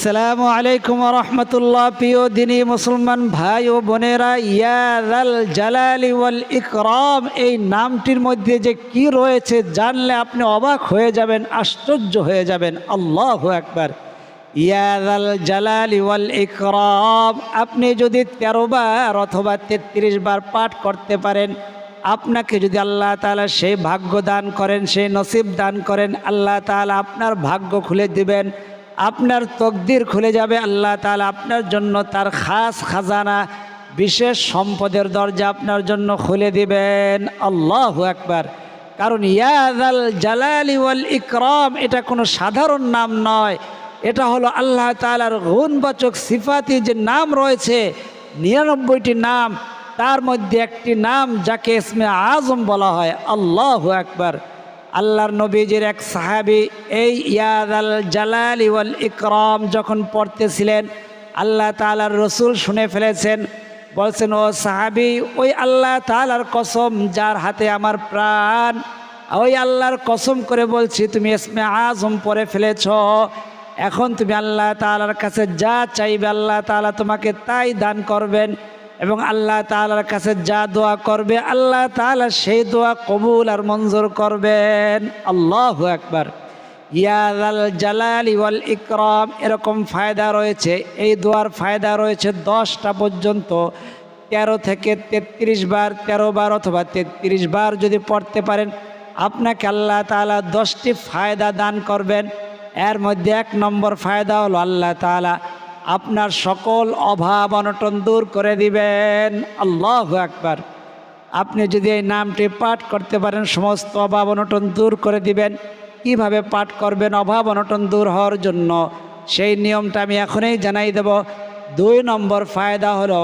আসসালামু আলাইকুম রহমতুল্লাহ। প্রিয় দিনী মুসলমান ভাই ও বোনেরা ইয়াদাল জালালি ওয়াল ইকরাম, এই নামটির মধ্যে যে কি রয়েছে জানলে আপনি অবাক হয়ে যাবেন, আশ্চর্য হয়ে যাবেন। আল্লাহ একবার ইয়াদাল জালালি ওয়াল ইকরাম, আপনি যদি তেরো বার অথবা তেত্রিশ বার পাঠ করতে পারেন, আপনাকে যদি আল্লাহ তাআলা সেই ভাগ্য দান করেন, সেই নসিব দান করেন, আল্লাহ তাআলা আপনার ভাগ্য খুলে দিবেন। আপনার তকদির খুলে যাবে, আল্লাহ তাআলা আপনার জন্য তার খাস খাজানা, বিশেষ সম্পদের দরজা আপনার জন্য খুলে দিবেন। আল্লাহ একবার কারণ ইয়াদাল জালালি ওয়াল ইকরাম, এটা কোনো সাধারণ নাম নয়। এটা হলো আল্লাহ তাআলার গুণবাচক সিফাতি যে নাম রয়েছে, নিরানব্বইটি নাম, তার মধ্যে একটি নাম যাকে ইসমে আজম বলা হয়, আল্লাহ একবার আল্লাহর নবীজির এক সাহাবি এই ইয়াদ আল জালাল ওয়াল ইকরাম যখন পড়তেছিলেন, আল্লাহ তালার রসুল শুনে ফেলেছেন, বলছেন, ও সাহাবি, ওই আল্লাহ তালার কসম যার হাতে আমার প্রাণ, ওই আল্লাহর কসম করে বলছি, তুমি ইসমে আজম পরে ফেলেছ, এখন তুমি আল্লাহ তালার কাছে যা চাইবে আল্লাহ তালা তোমাকে তাই দান করবেন। এবং আল্লাহ তালার কাছে যা দোয়া করবে, আল্লাহ তালা সেই দোয়া কবুল আর মঞ্জুর করবেন। আল্লাহ একবার ইয়াদাল জালাল ওয়াল ইকরাম। এরকম ফায়দা রয়েছে, এই দোয়ার ফায়দা রয়েছে দশটা পর্যন্ত। তেরো থেকে তেত্রিশ বার, তেরো বার অথবা তেত্রিশ বার যদি পড়তে পারেন, আপনাকে আল্লাহ তালা দশটি ফায়দা দান করবেন। এর মধ্যে এক নম্বর ফায়দা হলো আল্লাহ তালা আপনার সকল অভাব অনটন দূর করে দিবেন। আল্লাহ একবার আপনি যদি এই নামটি পাঠ করতে পারেন, সমস্ত অভাব অনটন দূর করে দিবেন। কীভাবে পাঠ করবেন? অভাব অনটন দূর হওয়ার জন্য সেই নিয়মটা আমি এখনই জানাই দেব। দুই নম্বর ফায়দা হলো,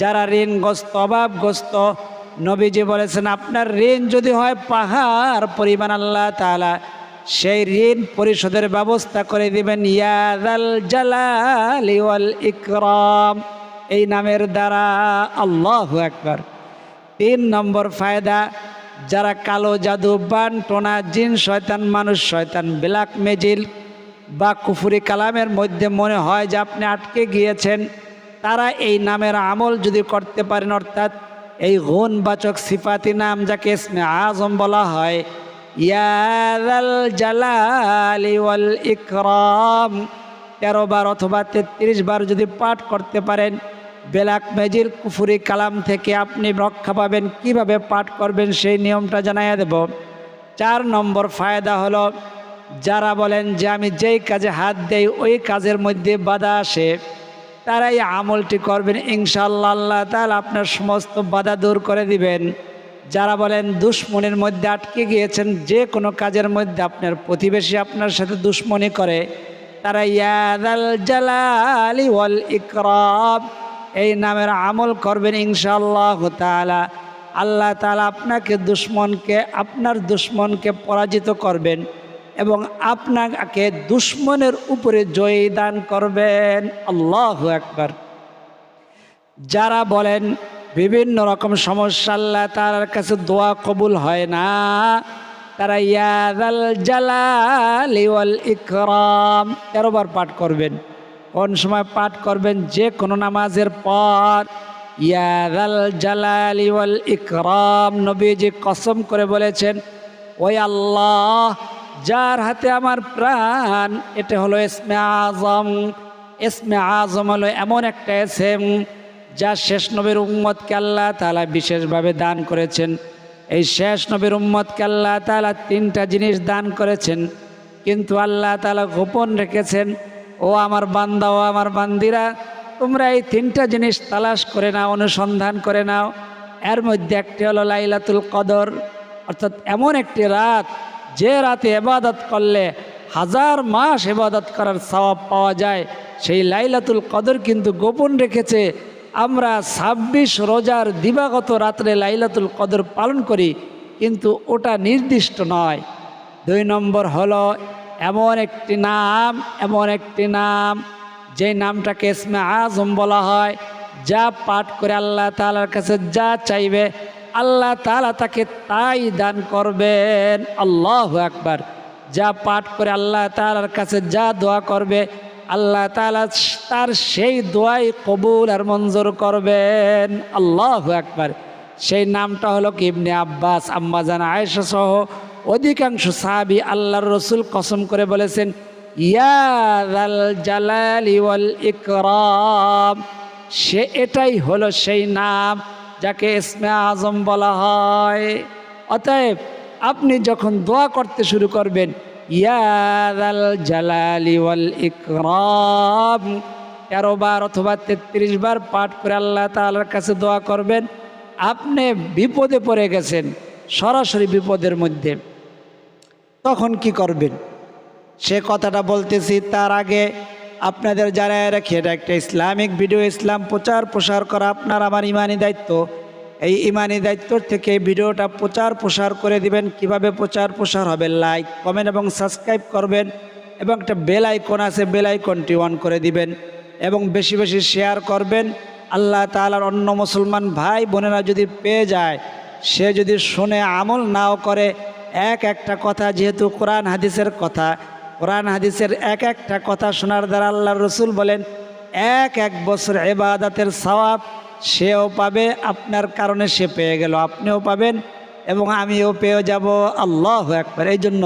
যারা ঋণগ্রস্ত, অভাবগ্রস্ত, নবীজি বলেছেন, আপনার ঋণ যদি হয় পাহাড় পরিমাণ আল্লাহ তালা সেই ঋণ পরিশোধের ব্যবস্থা করে দিবেন ইয়াদাল জালালি ওয়াল ইকরাম। এই নামের দ্বারা আল্লাহ একবার তিন নম্বর ফায়দা, যারা কালো জাদু, বান, টোনা, জিন, শয়তান, মানুষ, শয়তান, ব্ল্যাক মেজিল বা কুফুরি কালামের মধ্যে মনে হয় যে আপনি আটকে গিয়েছেন, তারা এই নামের আমল যদি করতে পারেন, অর্থাৎ এই গুণবাচক সিফাতি নাম যাকে ইসমে আজম বলা হয় ইয়াদাল জালালি ওয়াল ইকরাম। তেরো বার অথবা তেত্রিশ বার যদি পাঠ করতে পারেন, বেলাক মেজির কুফুরি কালাম থেকে আপনি রক্ষা পাবেন। কীভাবে পাঠ করবেন সেই নিয়মটা জানাইয়া দেব। চার নম্বর ফায়দা হলো, যারা বলেন যে আমি যেই কাজে হাত দেই, ওই কাজের মধ্যে বাধা আসে। তারা এই আমলটি করবেন। ইনশাল্লাহ আল্লাহ তাহলে আপনার সমস্ত বাধা দূর করে দিবেন। যারা বলেন দুশ্মনের মধ্যে আটকে গিয়েছেন, যে কোনো কাজের মধ্যে আপনার প্রতিবেশী আপনার সাথে দুশ্মনী করে, তারা ইয়াদাল জালালি ওয়াল ইকরাম, এই নামের আমল করবেন ইনশাআল্লাহ তালা আল্লাহ তালা আপনাকে দুশ্মনকে, আপনার দুশ্মনকে পরাজিত করবেন এবং আপনাকে দুশ্মনের উপরে জয়ী দান করবেন। আল্লাহ একবার যারা বলেন বিভিন্ন রকম সমস্যা, আল্লাহ তার কাছে দোয়া কবুল হয় না। তারা ইয়াদাল জালালি ওয়াল ইকরাম। তেরোবার পাঠ করবেন। কোন সময় পাঠ করবেন? যে কোনো নামাজের পর। ইয়াদাল জালালি ওয়াল ইকরাম। নবীজি কসম করে বলেছেন, ওই আল্লাহ যার হাতে আমার প্রাণ, এটা হলো ইসমে আজম। ইসমে আজম হলো এমন একটা এসেম যা শেষ নবীর উম্মতকে আল্লাহ তালা বিশেষভাবে দান করেছেন। এই শেষ নবীর উম্মতকে আল্লাহ তালা তিনটা জিনিস দান করেছেন। কিন্তু আল্লাহ তালা গোপন রেখেছেন, ও আমার বান্দা, ও আমার বান্দিরা, তোমরা এই তিনটা জিনিস তালাশ করে নাও, অনুসন্ধান করে নাও। এর মধ্যে একটি হলো লাইলাতুল কদর, অর্থাৎ এমন একটি রাত যে রাতে এবাদত করলে হাজার মাস এবাদত করার সওয়াব পাওয়া যায়। সেই লাইলাতুল কদর কিন্তু গোপন রেখেছে আমরা ছাব্বিশ রোজার দিবাগত রাত্রে লাইলাতুল কদর পালন করি, কিন্তু ওটা নির্দিষ্ট নয়। দুই নম্বর হলো, এমন একটি নাম, এমন একটি নাম, যে নামটাকে ইসমে আজম বলা হয়, যা পাঠ করে আল্লাহ তালার কাছে যা চাইবে, আল্লাহ তালা তাকে তাই দান করবেন। আল্লাহ একবার যা পাঠ করে আল্লাহ তালার কাছে যা দোয়া করবে আল্লাহ তালা তার সেই দোয়াই কবুল আর মঞ্জুর করবেন। আল্লাহ একবার সেই নামটা হলো ইবনে আব্বাস আম্মাজান আয়েশা সহ অধিকাংশ সাহাবি আল্লাহর রসুল কসম করে বলেছেন সে এটাই হলো সেই নাম যাকে ইসমে আজম বলা হয়। অতএব আপনি যখন দোয়া করতে শুরু করবেন ইয়াদাল জালালি ওয়াল ইকরাম। তেরো বার অথবা তেত্রিশ বার পাঠ করে আল্লাহ তাআলার কাছে দোয়া করবেন। আপনি বিপদে পড়ে গেছেন, সরাসরি বিপদের মধ্যে। তখন কি করবেন? সে কথাটা বলতেছি, তার আগে আপনাদের যারা রাখি, এটা একটা ইসলামিক ভিডিও, ইসলাম প্রচার প্রসার করা আপনার আমার ইমানি দায়িত্ব। এই ইমানি দায়িত্ব থেকে ভিডিওটা প্রচার প্রসার করে দিবেন। কীভাবে প্রচার প্রসার হবে? লাইক কমেন্ট এবং সাবস্ক্রাইব করবেন এবং একটা বেল আইকন আছে বেল আইকনটি অন করে দিবেন এবং বেশি বেশি শেয়ার করবেন। আল্লাহ তাআলার অন্য মুসলমান ভাই বোনেরা যদি পেয়ে যায়, সে যদি শুনে আমল নাও করে, এক একটা কথা যেহেতু কোরআন হাদিসের কথা, কোরআন হাদিসের এক একটা কথা শোনার দ্বারা আল্লাহ রসুল বলেন, এক এক বছর এবাদাতের সওয়াব সেও পাবে, আপনার কারণে সে পেয়ে গেল, আপনিও পাবেন এবং আমিও পেয়ে যাব। আল্লাহ একবার এই জন্য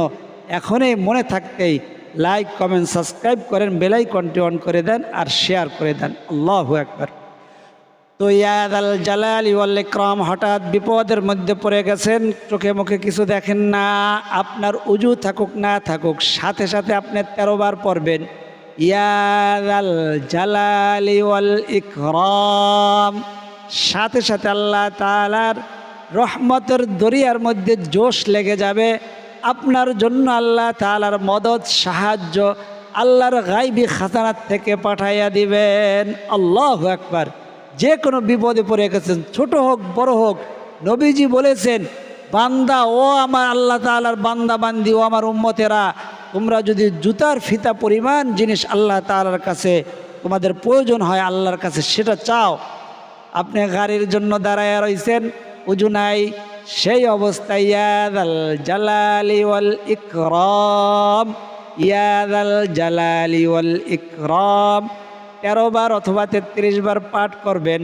এখনই মনে থাকতেই লাইক কমেন্ট সাবস্ক্রাইব করেন বেলাই কন্টি অন করে দেন আর শেয়ার করে দেন। আল্লাহ একবার তো ইয়াদ আল জালালি ওয়াল ইকরাম, হঠাৎ বিপদের মধ্যে পড়ে গেছেন, চোখে মুখে কিছু দেখেন না, আপনার উজু থাকুক না থাকুক, সাথে সাথে আপনি তেরো বার পড়বেন। ইয়াদ আল জালালি ওয়াল ইকরাম। সাথে সাথে আল্লাহ তালার রহমতের দরিয়ার মধ্যে জোশ লেগে যাবে। আপনার জন্য আল্লাহ তালার মদত, সাহায্য আল্লাহর গাইবি খাজানাত থেকে পাঠাইয়া দিবেন। আল্লাহ একবার যে কোনো বিপদে পড়ে গেছেন, ছোট হোক, বড় হোক, নবীজি বলেছেন, বান্দা, ও আমার আল্লাহ তাআলার বান্দা বান্দি, ও আমার উম্মতেরা তোমরা যদি জুতার ফিতা পরিমাণ জিনিস আল্লাহ তালার কাছে তোমাদের প্রয়োজন হয় আল্লাহর কাছে, সেটা চাও। আপনি গাড়ির জন্য দাঁড়ায় রয়েছেন উজু নাই, সেই অবস্থায় ইয়াদাল জালালি ওয়াল ইকরাম ইয়াদাল জালালি ওয়াল ইকরাম। তেরো বার অথবা তেত্রিশ বার পাঠ করবেন,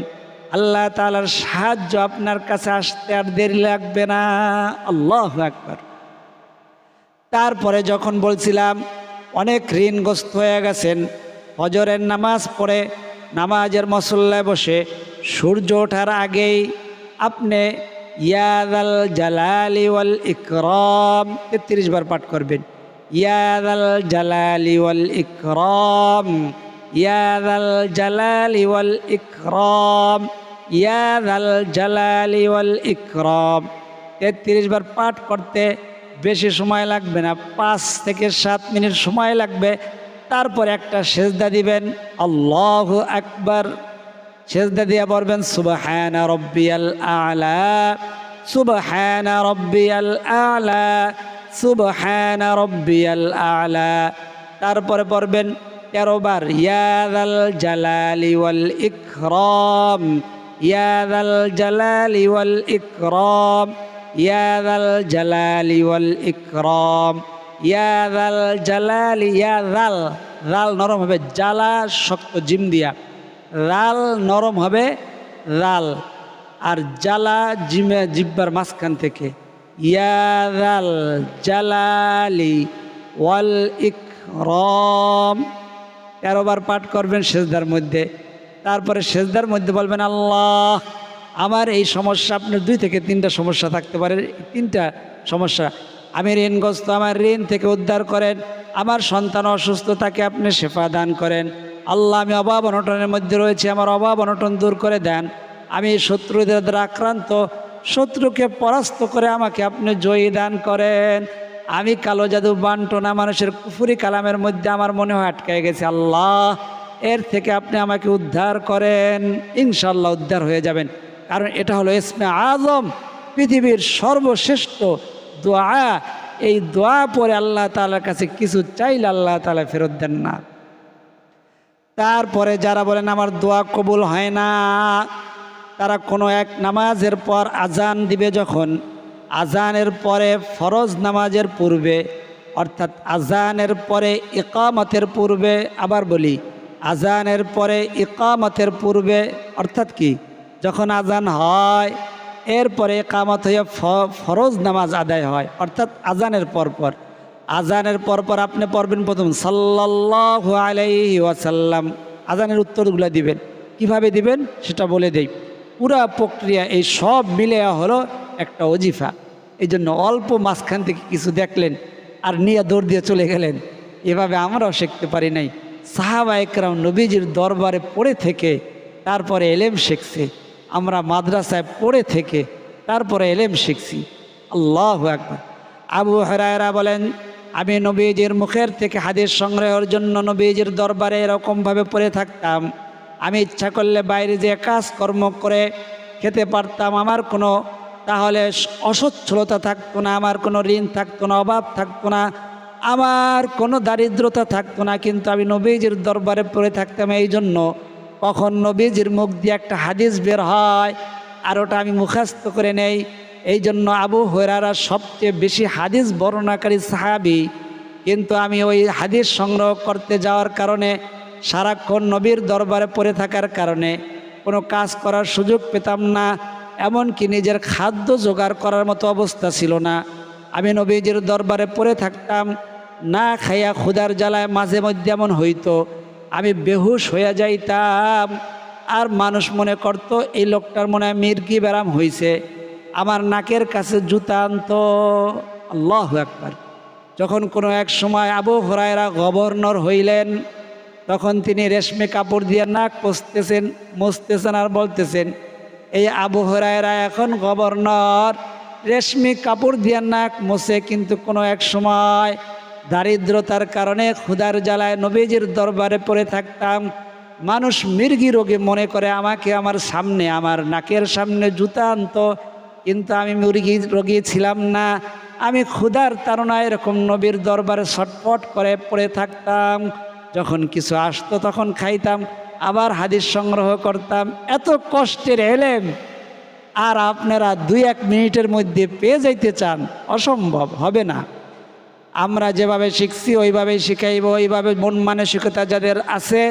আল্লাহ তালার সাহায্য আপনার কাছে আসতে আর দেরি লাগবে না। আল্লাহ একবার তারপরে যখন বলছিলাম, অনেক ঋণগ্রস্ত হয়ে গেছেন, হজরের নামাজ পড়ে নামাজের মসল্লায় বসে সূর্য ওঠার আগেই আপনি ইয়াদাল জালালি ওয়াল ইকরম তেত্রিশ বার পাঠ করবেন। ইয়াদাল জালালি ওয়াল ইকরম ইয়াদাল জালালি ওয়াল ইকরম ইয়াদাল জালালি ওয়াল ইকরম। তেত্রিশ বার পাঠ করতে বেশি সময় লাগবে না, পাঁচ থেকে সাত মিনিট সময় লাগবে। তারপর একটা সেজদা দিবেন, আল্লাহ আকবার। সেজদা দিয়া পড়বেন, সুবহানা রব্বিয়াল আলা, সুবহানা রব্বিয়াল আলা, সুবহানা রব্বিয়াল আলা। তারপরে পড়বেন তেরো বার ইয়াদাল জালালি ওয়াল ইকরাম ইয়াদাল জালালি ওয়াল ইকরাম। ইয়াদাল জালালি ওয়াল ইকরাম। ইয়াদাল জালালি ইয়াদাল রাল নরম হবে, জালা শক্ত জিম দিয়া। রাল নরম হবে রাল আর জালা জিমে, জিব্বার মাঝখান থেকে। ইয়াদাল জালালি ওয়াল ইকরম। তেরোবার পাঠ করবেন সেজদার মধ্যে। তারপরে সেজদার মধ্যে বলবেন, আল্লাহ আমার এই সমস্যা, আপনার দুই থেকে তিনটা সমস্যা থাকতে পারে। তিনটা সমস্যা। আমি ঋণগ্রস্ত, আমার ঋণ থেকে উদ্ধার করেন। আমার সন্তান অসুস্থ, তাকে আপনি সেফা দান করেন। আল্লাহ, আমি অভাব অনটনের মধ্যে রয়েছে, আমার অভাব অনটন দূর করে দেন। আমি শত্রুদের দ্বারা আক্রান্ত, শত্রুকে পরাস্ত করে আমাকে আপনি জয়ী দান করেন। আমি কালো জাদু বান্টনা মানুষের কুফুরি কালামের মধ্যে আমার মনে হয় আটকে গেছে। আল্লাহ, এর থেকে আপনি আমাকে উদ্ধার করেন। ইনশাল্লাহ উদ্ধার হয়ে যাবেন। কারণ এটা হলো ইসমে আজম, পৃথিবীর সর্বশ্রেষ্ঠ দোয়া। এই দোয়া পরে আল্লাহ তালার কাছে কিছু চাইলে আল্লাহ তালা ফেরত দেন না। তারপরে যারা বলেন, আমার দোয়া কবুল হয় না, তারা কোনো এক নামাজের পর আজান দিবে যখন। আজানের পরে ফরজ নামাজের পূর্বে, অর্থাৎ আজানের পরে ইকামতের পূর্বে, আবার বলি, আজানের পরে ইকামতের পূর্বে, অর্থাৎ কি? যখন আজান হয়, এরপরে কামত হয়ে ফরজ নামাজ আদায় হয়, অর্থাৎ আজানের পরপর। আজানের পরপর আপনি পড়বেন প্রথম, সাল্লাল্লাহু আলাইহি ওয়াসাল্লাম। আজানের উত্তরগুলো দিবেন। কীভাবে দিবেন? সেটা বলে দেই। পুরা প্রক্রিয়া এই সব মিলে হলো একটা অজিফা এই জন্য অল্প মাঝখান থেকে কিছু দেখলেন আর নিয়ে দৌড় দিয়ে চলে গেলেন। এভাবে আমরাও শিখতে পারি নাই। সাহাবা একরাম নবীজির দরবারে পড়ে থেকে তারপরে এলেম শিখছে। আমরা মাদ্রাসায় পড়ে থেকে তারপরে এলেম শিখছি। আল্লাহ একবার আবু হরায়রা বলেন, আমি নবীজির মুখের থেকে হাদিস সংগ্রহের জন্য নবীজির দরবারে এরকমভাবে পড়ে থাকতাম। আমি ইচ্ছা করলে বাইরে যে কাজকর্ম করে খেতে পারতাম। আমার কোনো তাহলে অসচ্ছলতা থাকতো না, আমার কোনো ঋণ থাকতো না, অভাব থাকতো না, আমার কোনো দারিদ্রতা থাকতো না। কিন্তু আমি নবীজির দরবারে পড়ে থাকতাম। এই জন্য কখন নবীজির মুখ দিয়ে একটা হাদিস বের হয় আর ওটা আমি মুখাস্ত করে নেই। এই জন্য আবু হরারা সবচেয়ে বেশি হাদিস বর্ণনাকারী সাহাবি। কিন্তু আমি ওই হাদিস সংগ্রহ করতে যাওয়ার কারণে, সারাক্ষণ নবীর দরবারে পড়ে থাকার কারণে কোনো কাজ করার সুযোগ পেতাম না, এমনকি নিজের খাদ্য জোগাড় করার মতো অবস্থা ছিল না। আমি নবীজির দরবারে পড়ে থাকতাম, না খাইয়া ক্ষুদার জ্বালায় মাঝে মধ্যে এমন হইতো আমি বেহুশ হইয়া যাইতাম। আর মানুষ মনে করত, এই লোকটার মনে হয় মির্গি ব্যারাম হইছে। আমার নাকের কাছে জুতা আনতো। আল্লাহ একবার যখন কোনো এক সময় আবু হরায়রা গভর্নর হইলেন, তখন তিনি রেশমে কাপড় দিয়ে নাক পসতেছেন মসতেছেন আর বলতেছেন, এই আবু হরায়রা এখন গভর্নর, রেশমি কাপড় দিয়ে নাক মোছে, কিন্তু কোনো এক সময় দারিদ্রতার কারণে ক্ষুধার জ্বালায় নবীজির দরবারে পড়ে থাকতাম। মানুষ মির্গি রোগে মনে করে, আমাকে আমার সামনে, আমার নাকের সামনে জুতা আনতো। কিন্তু আমি মুরগি রোগী ছিলাম না। আমি ক্ষুধার তাড়নায় এরকম নবীর দরবারে ছটফট করে পড়ে থাকতাম। যখন কিছু আসতো তখন খাইতাম, আবার হাদিস সংগ্রহ করতাম। এত কষ্টের এলেম। আর আপনারা দুই এক মিনিটের মধ্যে পেয়ে যাইতে চান, অসম্ভব, হবে না। আমরা যেভাবে শিখছি, ওইভাবেই শিখাইব, ওইভাবে মন মানসিকতা যাদের আছে,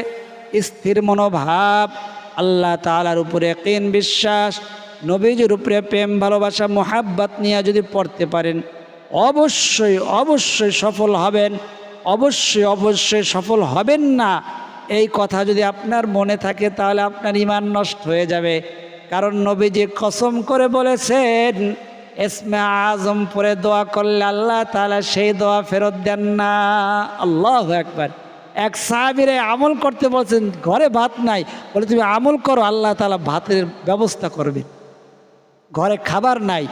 স্থির মনোভাব, আল্লাহ তালার উপরে কিন বিশ্বাস, নবীজির উপরে প্রেম, ভালোবাসা, মোহাব্বত নিয়ে যদি পড়তে পারেন, অবশ্যই অবশ্যই সফল হবেন, অবশ্যই অবশ্যই সফল হবেন না। এই কথা যদি আপনার মনে থাকে, তাহলে আপনার ইমান নষ্ট হয়ে যাবে। কারণ নবীজি কসম করে বলেছেন এসমে আজম পরে দোয়া করলে আল্লাহ তাহলে সেই দোয়া ফেরত দেন না। আল্লাহ একবার এক সাহাবিরে আমল করতে বলছেন, ঘরে ভাত নাই। বলে, তুমি আমল করো, আল্লাহ তালা ভাতের ব্যবস্থা করবে। ঘরে খাবার নাই।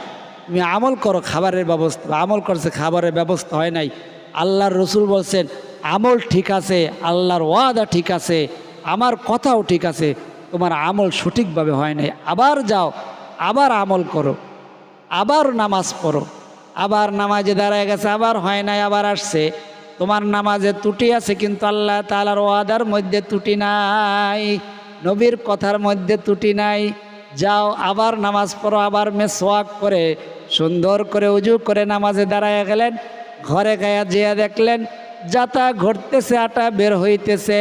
তুমি আমল করো, খাবারের ব্যবস্থা, আমল করছে, খাবারের ব্যবস্থা হয় নাই। আল্লাহর রসুল বলছেন, আমল ঠিক আছে, আল্লাহর ওয়াদা ঠিক আছে, আমার কথাও ঠিক আছে, তোমার আমল সঠিকভাবে হয় নাই। আবার যাও, আবার আমল করো। আবার নামাজ পড়ো। আবার নামাজে দাঁড়ায় গেছে, আবার হয় নাই, আবার আসছে। তোমার নামাজে ত্রুটি আছে, কিন্তু আল্লাহ তালার ওয়াদার মধ্যে ত্রুটি নাই। নবীর কথার মধ্যে ত্রুটি নাই। যাও, আবার নামাজ পড়ো, আবার মেসোয়াক করে, সুন্দর করে উজু করে নামাজে দাঁড়ায় গেলেন। ঘরে গায়া যেয়া দেখলেন, যাতা ঘটতেছে, আটা বের হইতেছে।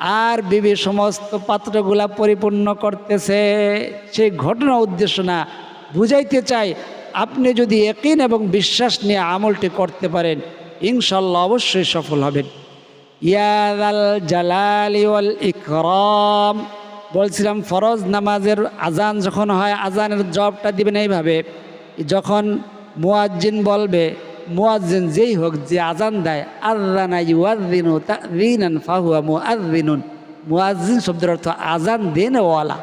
আর বিবি সমস্ত পাত্রগুলা পরিপূর্ণ করতেছে। সেই ঘটনা উদ্দেশ্য না বুঝাইতে চাই, আপনি যদি একিন এবং বিশ্বাস নিয়ে আমলটি করতে পারেন ইনশাল্লাহ অবশ্যই সফল হবেন। ইয়াদাল জালালি ওয়াল ইকরাম। বলছিলাম, ফরজ নামাজের আজান যখন হয় আজানের জবটা দিবেন এইভাবে, যখন মুয়াজ্জিন বলবে, মুয়াজ্জিন যেই হোক যে আজান দেয় আজানা ইউয়াদ্দিনু তাযীনান ফাহুয়া মুআযযিনুন মুয়াজ্জিন শব্দের অর্থ আজান দেন ওয়ালা।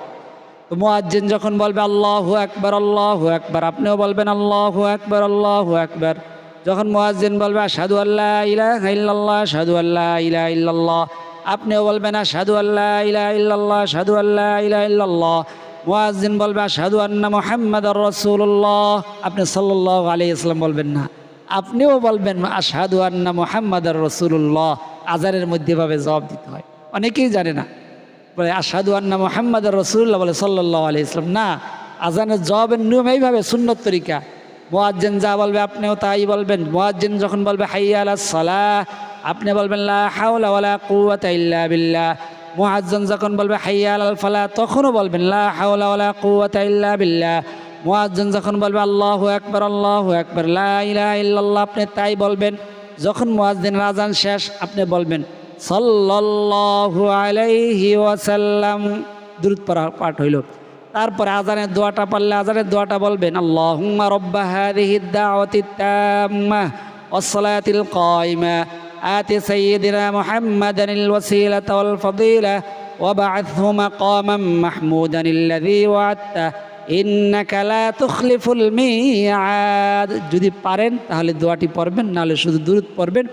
তো মুয়াজ্জিন যখন বলবে, আল্লাহু আকবার আল্লাহু আকবার, আপনিও বলবেন, আল্লাহু আকবার আল্লাহু আকবার, যখন মুয়াজ্জিন বলবে, আশহাদু আল্লা ইলাহা ইল্লাল্লাহ, আশহাদু আল্লা ইলাহা ইল্লাল্লাহ, আপনিও বলবেন, আশহাদু আল্লা ইলাহা ইল্লাল্লাহ, আশহাদু আল্লা ইলাহা ইল্লাল্লাহ, মুয়াজ্জিন বলবে, আশহাদু আন্না মুহাম্মাদার রাসূলুল্লাহ, আপনি সাল্লাল্লাহু আলাইহি ওয়াসাল্লাম বলবেন না, আপনিও বলবেন, আশহাদু আন্না মুহাম্মাদার রাসূলুল্লাহ, আজানের মধ্যে ভাবে জবাব দিতে হয়, অনেকেই জানে না। বলে আসাদু আন্না মোহাম্মদ রসুল্লাহ বলে সাল্লাহ আলি ইসলাম না, আজানের জবাবের নিয়ম এইভাবে, সুন্নত তরিকা। মোয়াজ্জেন যা বলবে আপনিও তাই বলবেন। মোয়াজ্জেন যখন বলবে, হাইয়া আলা আপনি বলবেন, লা হাওলা ওয়ালা কুওয়াতা ইল্লা বিল্লাহ মুয়াজ্জিন যখন বলবে, হাইয়া আলাল ফালাহ তখনও বলবেন, লা হাওলা ওয়ালা কুওয়াতা ইল্লা বিল্লাহ মুয়াজ্জিন যখন বলবে, আল্লাহু আকবার আল্লাহু আকবার লা ইলাহা ইল্লাল্লাহ আপনি তাই বলবেন। যখন মুয়াজ্জিনের আজান শেষ, আপনি বলবেন সাল্লাল্লাহু আলাইহি ওয়াসাল্লাম দ্রুত পড়া পাঠ হইল তারপরে আজানের দোয়াটা পারলে আজানের দোয়াটা বলবেন আল্লাহুম্মা রব্বা হাদিহি দাওয়াতি তাম্মা والصلاة القائمة آت سيدنا محمدا الوسيلة والفضيلة وبعثه مقاما محمودا الذي وعدته إنك لا تخلف الميعاد যদি পারেন তাহলে দোয়াটি পড়বেন নাহলে শুধু দূরত পড়বেন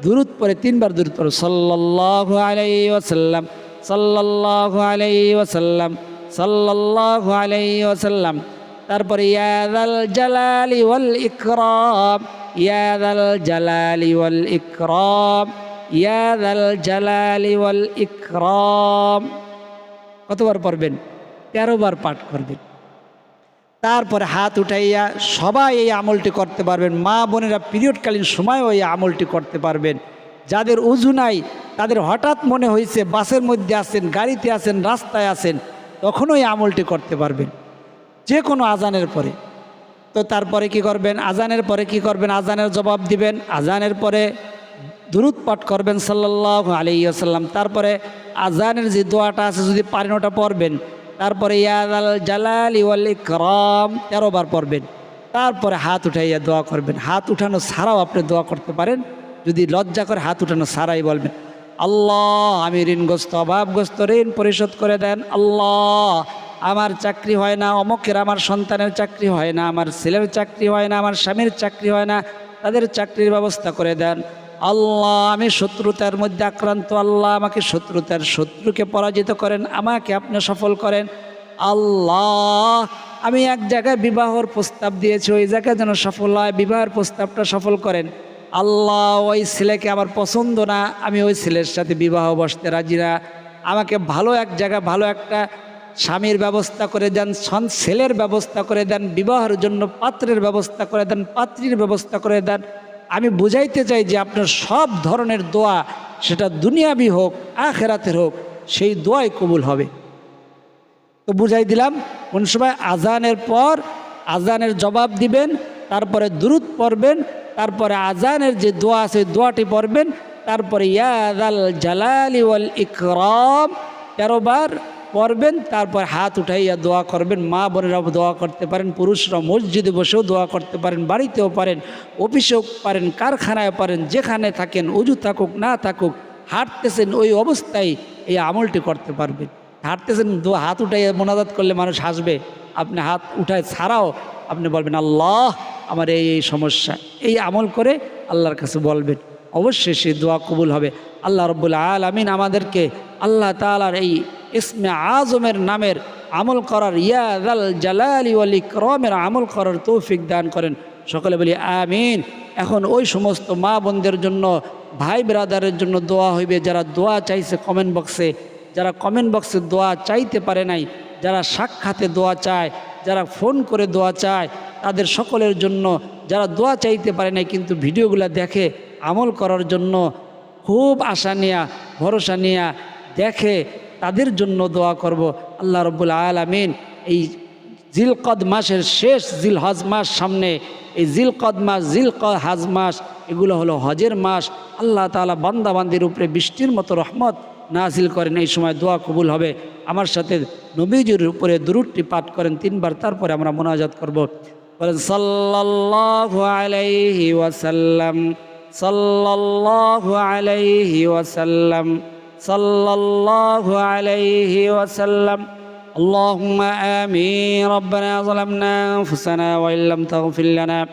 দূরত পরে তিনবার দূরত পড়বেন সাল্লাল্লাহু আলাইহি ওয়াসাল্লাম সাল্লাল্লাহু আলাইহি ওয়াসাল্লাম সাল্লাল্লাহু আলাইহি ওয়াসাল্লাম তারপরে ইয়াদাল জালালি ওয়াল ইকরাম ইয়াদাল জালালি ওয়াল ইকরাম ইয়াদাল জালালি ওয়াল ইকরাম কতবার পড়বেন তেরো বার পাঠ করবেন তারপরে হাত উঠাইয়া সবাই এই আমলটি করতে পারবেন। মা বোনেরা পিরিয়ডকালীন সময়ও এই আমলটি করতে পারবেন। যাদের উজু নাই, তাদের হঠাৎ মনে হয়েছে বাসের মধ্যে আছেন, গাড়িতে আছেন, রাস্তায় আছেন, তখনও এই আমলটি করতে পারবেন। যে কোনো আজানের পরে। তো তারপরে কি করবেন? আজানের পরে কি করবেন? আজানের জবাব দিবেন। আজানের পরে দুরুদ পাঠ করবেন সাল্লাহ আলাইসাল্লাম তারপরে আজানের যে দোয়াটা আছে, যদি পারেন ওটা পড়বেন। তারপরে ইয়াদ আল জালাল ইওয়াল ইকরাম তেরো বার পড়বেন। তারপরে হাত উঠাইয়া দোয়া করবেন। হাত উঠানো ছাড়াও আপনি দোয়া করতে পারেন। যদি লজ্জা করে হাত উঠানো ছাড়াই বলবেন, আল্লাহ, আমি ঋণগ্রস্ত, অভাবগ্রস্ত, ঋণ পরিশোধ করে দেন। আল্লাহ, আমার চাকরি হয় না, অমকের আমার সন্তানের চাকরি হয় না, আমার ছেলের চাকরি হয় না, আমার স্বামীর চাকরি হয় না, তাদের চাকরির ব্যবস্থা করে দেন। আল্লাহ, আমি শত্রুতার মধ্যে আক্রান্ত, আল্লাহ আমাকে শত্রুতার শত্রুকে পরাজিত করেন, আমাকে আপনি সফল করেন। আল্লাহ, আমি এক জায়গায় বিবাহর প্রস্তাব দিয়েছি, ওই জায়গায় যেন সফল হয়, বিবাহের প্রস্তাবটা সফল করেন। আল্লাহ, ওই ছেলেকে আমার পছন্দ না, আমি ওই ছেলের সাথে বিবাহ বসতে রাজি না। আমাকে ভালো এক জায়গায় ভালো একটা স্বামীর ব্যবস্থা করে দেন, সন ছেলের ব্যবস্থা করে দেন, বিবাহের জন্য পাত্রের ব্যবস্থা করে দেন, পাত্রীর ব্যবস্থা করে দেন। আমি বুঝাইতে চাই যে আপনার সব ধরনের দোয়া সেটা দুনিয়াবি হোক, আখেরাতের হোক, সেই দোয়াই কবুল হবে। তো বুঝাই দিলাম, কোন সময় আজানের পর আজানের জবাব দিবেন, তারপরে দুরুদ পড়বেন, তারপরে আজানের যে দোয়া আছে দোয়াটি পড়বেন, তারপরে ইয়াদাল জালালি ওয়াল ইকরাম, তেরো বার পড়বেন তারপর হাত উঠাইয়া দোয়া করবেন, মা বোনেরাও দোয়া করতে পারেন, পুরুষরা মসজিদে বসেও দোয়া করতে পারেন, বাড়িতেও পারেন, অফিসেও পারেন, কারখানায় পারেন, যেখানে থাকেন, উজু থাকুক, না থাকুক, হাঁটতেছেন ওই অবস্থায় এই আমলটি করতে পারবেন। হাঁটতেছেন হাত উঠাইয়া মোনাজাত করলে মানুষ হাসবে, আপনি হাত উঠায় ছাড়াও আপনি বলবেন, আল্লাহ, আমার এই এই সমস্যা। এই আমল করে আল্লাহর কাছে বলবেন অবশ্যই সেই দোয়া কবুল হবে। আল্লাহ রব্বুল আল আমিন আমাদেরকে আল্লাহ তালার এই ইসমে আজমের নামের আমল করার ইয়াদাল জালালি ওয়াল ইকরমের আমল করার তৌফিক দান করেন। সকলে বলি আমিন। এখন ওই সমস্ত মা বোনদের জন্য, ভাই ব্রাদারের জন্য দোয়া হইবে। যারা দোয়া চাইছে কমেন্ট বক্সে যারা কমেন্ট বক্সে দোয়া চাইতে পারে নাই, যারা সাক্ষাতে দোয়া চায়, যারা ফোন করে দোয়া চায়, তাদের সকলের জন্য যারা দোয়া চাইতে পারে নাই, কিন্তু ভিডিওগুলো দেখে, আমল করার জন্য খুব আশা নেয়া, ভরসা নেয়া, দেখে তাদের জন্য দোয়া করব। আল্লাহ রব্বুল আলমিন এই জিলকদ মাসের শেষ জিল হজ মাস সামনে, এই জিলকদ মাস জিল হাজ মাস, এগুলো হলো হজের মাস। আল্লাহ তালা বান্দাবান্দির উপরে বৃষ্টির মতো রহমত নাজিল করেন, এই সময় দোয়া কবুল হবে। আমার সাথে নবীজির উপরে দুরুটটি পাঠ করেন, তিনবার তারপরে আমরা মোনাজাত করব। বলেন, সাল্লাল্লাহু আলাইহি ওয়াসাল্লাম, সাল্লাল্লাহু صلى الله عليه وسلم. اللهم آمين. ربنا ظلمنا أنفسنا وإن لم تغفر لنا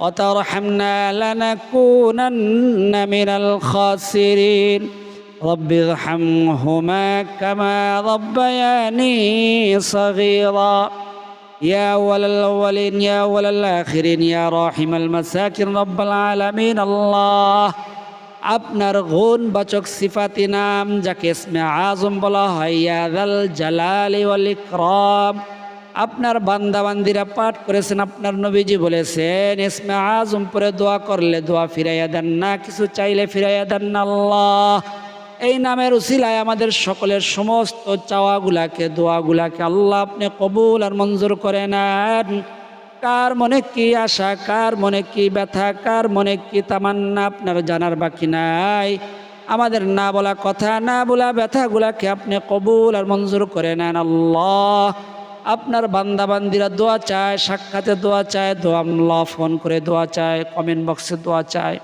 وترحمنا لنكونن من الخاسرين. رب ارحمهما كما ربياني صغيرا. يا أول الأولين يا أول الآخرين يا راحم المساكن رب العالمين. الله আপনার গুণ বাচক সিফাতি নাম যাকে ইসমে আজম বলা হয় জালালি ওয়াল ইকরাম। আপনার বান্দাবান্দিরা পাঠ করেছেন, আপনার নবীজি বলেছেন, ইসমে আজম পরে দোয়া করলে দোয়া ফিরাইয়া দেন না, কিছু চাইলে ফিরাইয়া দেন না আল্লাহ। এই নামের উসিলায় আমাদের সকলের সমস্ত চাওয়াগুলাকে, দোয়াগুলাকে আল্লাহ আপনি কবুল আর মঞ্জুর করে নেন। কার মনে কি আশা, কার মনে কি ব্যথা, কার মনে কি তামান্না আপনার জানার বাকি নাই। আমাদের না বলা কথা, না বলা ব্যথাগুলাকে আপনি কবুল আর মঞ্জুর করে নেন আল্লাহ। আপনার বান্দাবান্দিরা দোয়া চায়, সাক্ষাতে দোয়া চায়, দোয়া আল্লাহ ফোন করে দোয়া চায় কমেন্ট বক্সে দোয়া চায়।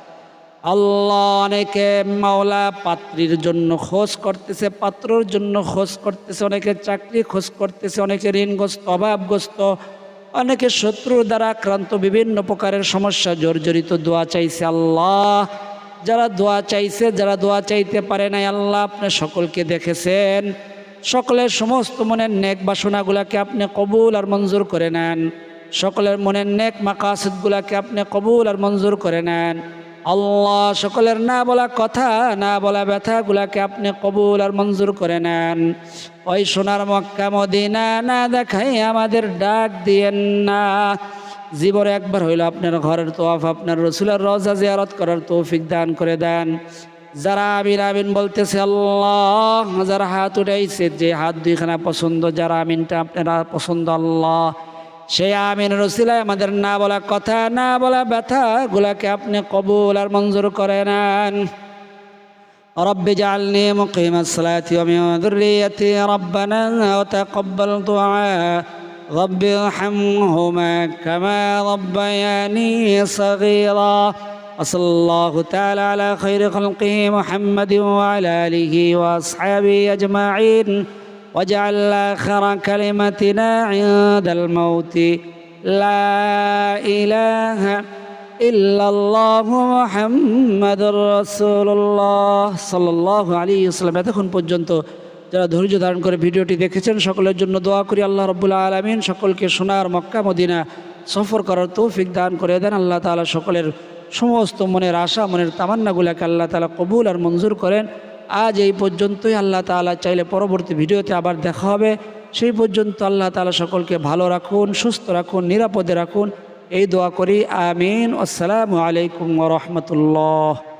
আল্লাহ অনেকে মাওলা পাত্রীর জন্য খোঁজ করতেছে, পাত্রর জন্য খোঁজ করতেছে, অনেকে চাকরি খোঁজ করতেছে, অনেকে ঋণগ্রস্ত, অভাবগ্রস্ত। অনেকে শত্রুর দ্বারা আক্রান্ত বিভিন্ন প্রকারের সমস্যা, জর্জরিত দোয়া চাইছে আল্লাহ। যারা দোয়া চাইছে, যারা দোয়া চাইতে পারে নাই, আল্লাহ আপনি সকলকে দেখেছেন। সকলের সমস্ত মনের নেক বাসনাগুলাকে আপনি কবুল আর মঞ্জুর করে নেন। সকলের মনের নেক মাকাসিদগুলাকে আপনি কবুল আর মঞ্জুর করে নেন। আল্লাহ সকলের না বলা কথা, না বলা ব্যথাগুলাকে আপনি কবুল আর মঞ্জুর করে নেন। ওই সোনার মক্কা মদিনা না দেখাই আমাদের ডাক দিয়েন না। জীবনে একবার হইল আপনার ঘরের তোয়াফ, আপনার রসুলের রজা জিয়ারত করার তৌফিক দান করে দেন। যারা আমিন আমিন বলতেছে, আল্লাহ যারা হাত উঠাইছে, যে হাত দুইখানা পছন্দ, যারা আমিনটা আপনারা পছন্দ আল্লাহ। সেই আমিন রসিলায় আমাদের না বলা কথা না বলা ব্যথা গুলাকে আপনি কবুল আর মঞ্জুর করে নেন رب اجعلني مقيم الصلاة ومن ذريتي ربنا وتقبل دعاء رب ارحمهما كما ربياني صغيرا وصلى الله تعالى على خير خلقه محمد وعلى آله وأصحابه أجمعين واجعل آخر كلمتنا عند الموت لا إله إلا الله محمد رسول الله صلى الله عليه وسلم এতক্ষণ পর্যন্ত যারা ধৈর্য ধারণ করে ভিডিওটি দেখেছেন সকলের জন্য দোয়া করি আল্লাহ রব্বুল্লা আলমিন সকলকে সোনার মক্কা মদিনা সফর করার তৌফিক দান করে দেন আল্লাহ তাআলা সকলের সমস্ত মনের আশা মনের তামান্নাগুলাকে আল্লাহ তাআলা কবুল আর মঞ্জুর করেন আজ এই পর্যন্তই। আল্লাহ তালা চাইলে পরবর্তী ভিডিওতে আবার দেখা হবে। সেই পর্যন্ত আল্লাহ তালা সকলকে ভালো রাখুন, সুস্থ রাখুন, নিরাপদে রাখুন। এই দোয়া করি, আমিন। আসসালামু আলাইকুম রহমতুল্লাহ।